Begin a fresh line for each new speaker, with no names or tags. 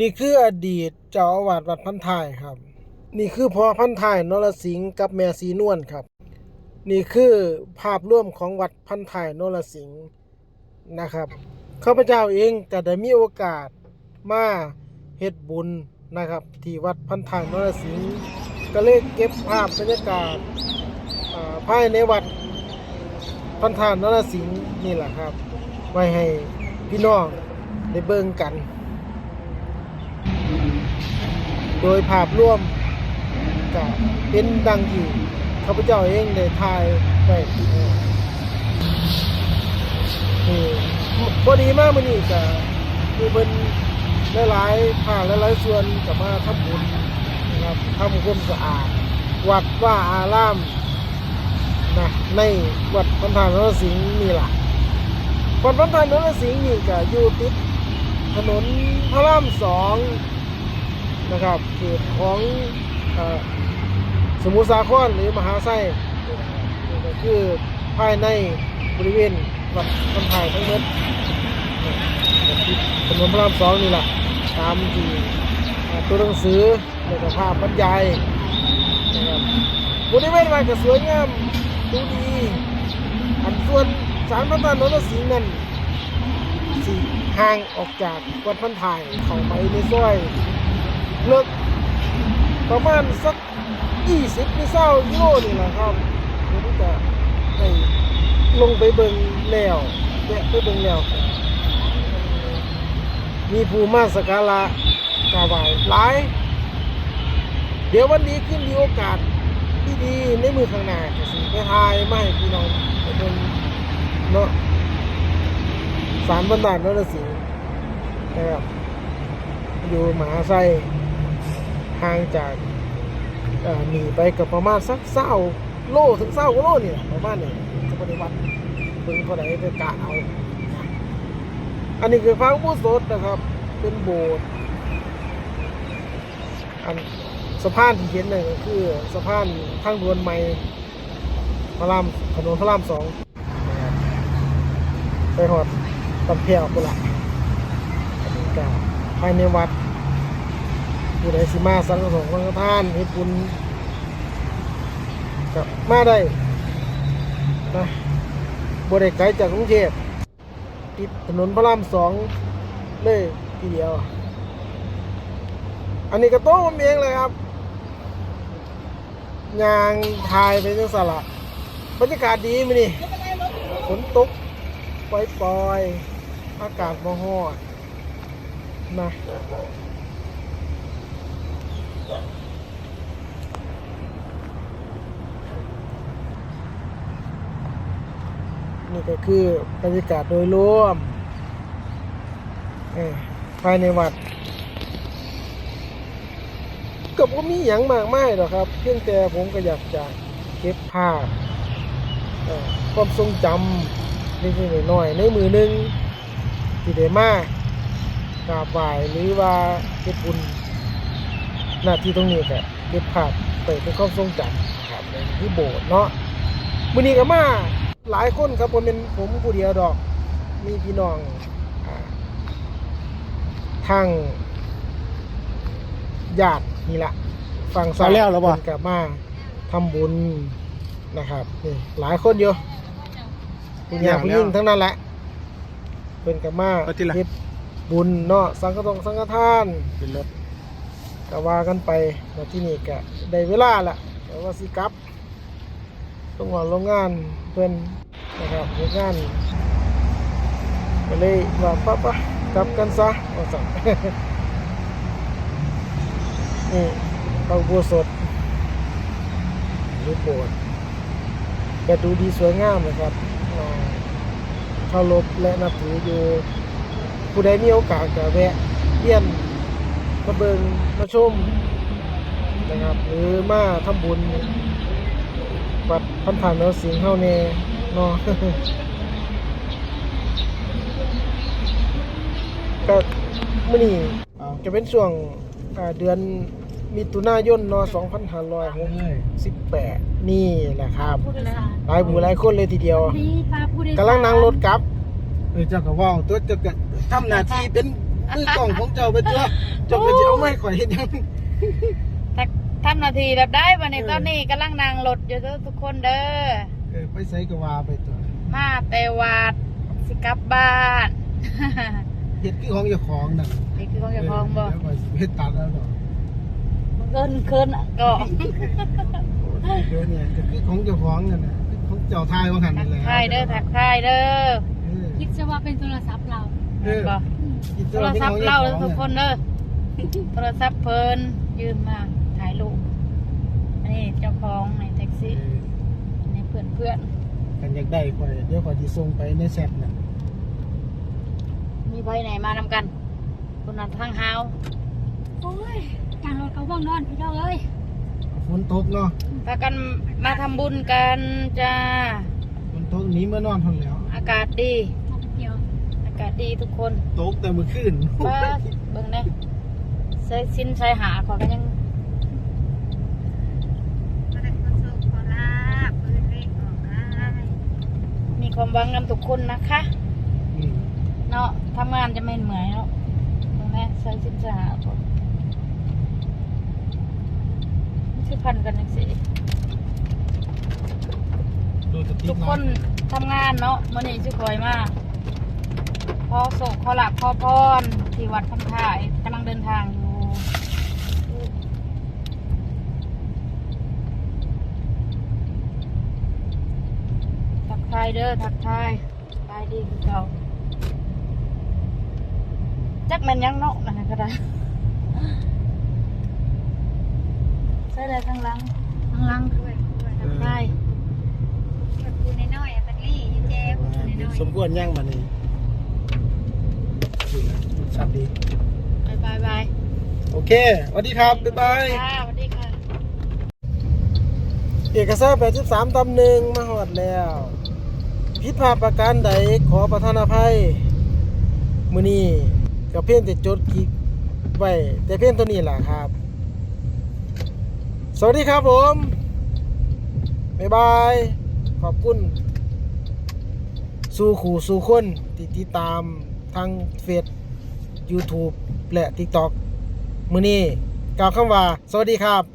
นี่คืออดีตเจ้าอาวาสวัดพันท้ายครับ นี่คือพ่อพันท้ายนรสิงห์กับแม่สีนวลครับ นี่คือภาพร่วมของวัดพันท้ายนรสิงห์นะครับข้าพเจ้าเองก็ได้มีโอกาสมาเฮ็ดบุญนะครับ ที่วัดพันท้ายนรสิงห์ก็เลยเก็บภาพบรรยากาศภายในวัดพันทายนรสิงห์นี่แหละครับ ไว้ให้พี่น้องได้เบิ่งกัน โดยภาพรวมก็เป็นดังที่ข้าพเจ้าเองได้ถ่ายไว้พอดีมากมื้อนี้ก็คือเพิ่นหลายๆภาคหลายๆส่วนก็มาทำบุญนะครับทำความสะอาด วัดว่าอารามนะในวัดพันธานรสิงห์นี่ล่ะวัดพันธานนรสิงห์นี่ก็อยู่ติดถนนพระรามสอง นะครับเขตของอสมุทรสาครหรือมหาไส้คือภายในบริเวณวัดพันธายทั้งหมดถนนพระรามสองนี่แหละตามที่ตัวหนังสือแล้วก็ภาพบรรยายนะครับบริเวณวัดก็สวยงามดูดีอันส่วนสารพันธานนรสิงห์นั้นสีห่างออกจากวัดพันถ่ายเข้าไปในซอย ลิกประมาณสักยี่สิบเศร้ากิโลนี่แหละครับผมจะให้ลงไปเบิ่งแล้วแวะไปเบิ่งแล้ว มีภูมาสการะกาบไหว้หลาย เดี๋ยววันนี้ขึ้นมีโอกาสดีๆในมือข้างหน้าจะสิไปทายไม่พี่น้องไปเป็นเนาะสารบันดาลนรสิงห์นะครับอยู่มหาไซ ห่างจากหนีไปกับประมาณสักเศร้าโลถึงเศร้ากว่าโลนี่แหละประมาณนี้จะปฏิวัติเพิ่งเท่าไหร่จะกะเอา อันนี้คือพระอุโบสถนะครับ เป็นโบสถ์อันสะพานที่เห็นเนี่ยก็คือสะพานทางด่วนใหม่พระรามถนนพระรามสองไปหอดตำเพียวกุละอันนี้ก็ภายในวัด ผู้ใดสิมาสังสงฆ์สังฆทานเฮ็ดบุญก็มาได้นะบริไกลจากกรุงเทพติดถนนพระรามสองเลยทีเดียว อันนี้ก็โต๊ะผมเองเลยครับยางทายไปจังสละบรรยากาศดีมั้ยนี่ฝนตกปล่อยๆอากาศบ่ฮอนนะ นี่ก็คือบรรยากาศโดยรวมภายในวัดก็บ่มีหยังมากมายหรอกครับ เพียงแต่ผมก็อยากจะเก็บภาพความทรงจำเล็กๆน้อยในมือหนึงที่ได้มากราบไหว้หรือว่าเก็บบุญ หน้าที่ตรงนี้ก็เก็บภาพไปเป็นความทรงจำครับในที่โบสถ์เนาะมื้อนี้ก็มาหลายคนครับบ่แม่นผมผู้เดียวดอก มีพี่น้องทางญาตินี่แหละฝั่งซ้าย
เอาแล้วหรอวะ
เพิ่นกับมาทำบุญนะครับนี่หลายคนอยู่ผู้หญิงผู้หญิงทั้งนั้นแหละเป็นกับมา
เอาทีละ
เฮ็ดบุญเนาะสังฆทงสังฆทาน
เป็นรถ
ก็ว่ากันไปแล้วที่นี่ก็ได้เวลาละแต่ว่าสิกลับต้องว่าโรงงานเพิ่อนนะครับโรงงานก็เลยว่าปะปะกลับกันซะว่าสั่นนี่พระอุโบสถหรือโบสถ์ก็ดูดีสวยงามนะครับอ่าเคารพและนับถืออยู่ผู้ใดมีโอกาสก็แวะเยี่ยม มาเบิงมาชมนะครับหรือมาทำบุญวัดพันธานนรสิงห์เฮาแน่เนาะก็มื้อนี้
เอา
จะเป็นช่วงอ่าเดือนมิถุนายนเนาะ
เลย
2568 นี่แหละครับ
ผู้โดยสาร
หลายหมู่หลายคนเลยทีเดียว
นี่พาผู้โดยสาร
กำลังนั่งรถกลับ
เออเจ้าก็เว่าตัวเจ้าก็ทำหน้าที่เป็น
มือกล่องของเจ้าไปตัวเจ้าก็จะเอาไม้ข่อยเห็นยัง
ทักทำนาทีแบบได้วันนี้
เออ
ตอนนี้กำลังนั่งรถอยู่เด้อทุกคนเด้อ
เออไปใส่กะวาไปตัว
มาแต่วัดสิกลับบ้าน
เห็ดคือของเจ้าของนั่น
นี่คือของเจ้าของบ่
เดี๋ยวข่อยสิเฮ็ดตัดแล้วดอก
เกินเกินก็
โอ้ยเดี๋ยวเนี่ยก็คือของเจ้าของนั่นน่ะคือของเจ้าทายว่าหัน
ทั
นี่
ก
แหละ
ทายเด้อทักทายเด้อ
เออ
คิดซะว่าเป็นโทรศัพท์เรา
เออ
บ่
คิด
โท
ว่
ร
ป็น
ศัพ
ข
ท์
องจ้
เรา
ข
เด้
อ
องทุกคนเด้อโทรศัพท์เพิ่นยืมมาถ่ายรูปอันนี้เจ้าของในแท็ก
เอ
ซี่
อ
อันนี้เพื่อนเพื่อน
กันอยากได้ข่อยเดี๋ยวข่อยสิส่งไปในแชทน่ะ
ๆมีไปไหนมานำกันคนนั้นทางเฮา
โอ้ยทางรถเขาว่างนอนพี่น้องเอ้ย
ฝนตกเนาะ
พากันมาทำบุญกันจ้า
ฝนตกหนีเมื่อนอนทนแล้ว
อากาศดี
มาเดียว
อากาศดีทุกคน
ตกแต่เมื่อคืน
ป้าเบิ่งเนี่ยใส่สินใส่หาขอกันยัง
มาได้คนโซขอลาปืนเล็กออกได้
มีความหวังนำทุกคนนะคะ
อืม
เนาะทำงานจะไม่เหนื่อยเนาะตรงนี้ใส่สินใส่หาก่อนไม่ใช่พันกันนังสิ
ดูจะติด
ทุก
ห
ค
น่อย
นทำงานเนาะมื่อนี้ชื่อคอยมากพ อโศกขอหลักขอพรที่วัดพันท้ายกำลังเดินทางอยู่ทักทายเด้อทักทายไปดีคือเก่าจักแม่นยังเนาะนั่นนะก็ได้ใส่ได้ข้างหลังข้างหลัง
ด้วยด้วย
ทักทาย
แบบกูน้อยๆอะบัดลี่อยู่แจ๊บกูน้อย
สมควรย่างมานี่ ชัดดี
บายบายบาย
โอเคสวัสดีครับบ๊ายบาย
ค่ะสวัสดีค่ะ
เอกสาร83ตำหนึ่งมาหอดแล้ว ผิดพลาดประการใดขอประทานอภัย มือนี้กับเพียงแต่จดคลิกไว้แต่เพียงตัวนี้แหละครับ สวัสดีครับผม บ๊ายบาย ขอบคุณ สู่ขู่สู่คนที่ติดตามทางเฟซ YouTube และ TikTok มือนี้กล่าวคำว่า สวัสดีครับ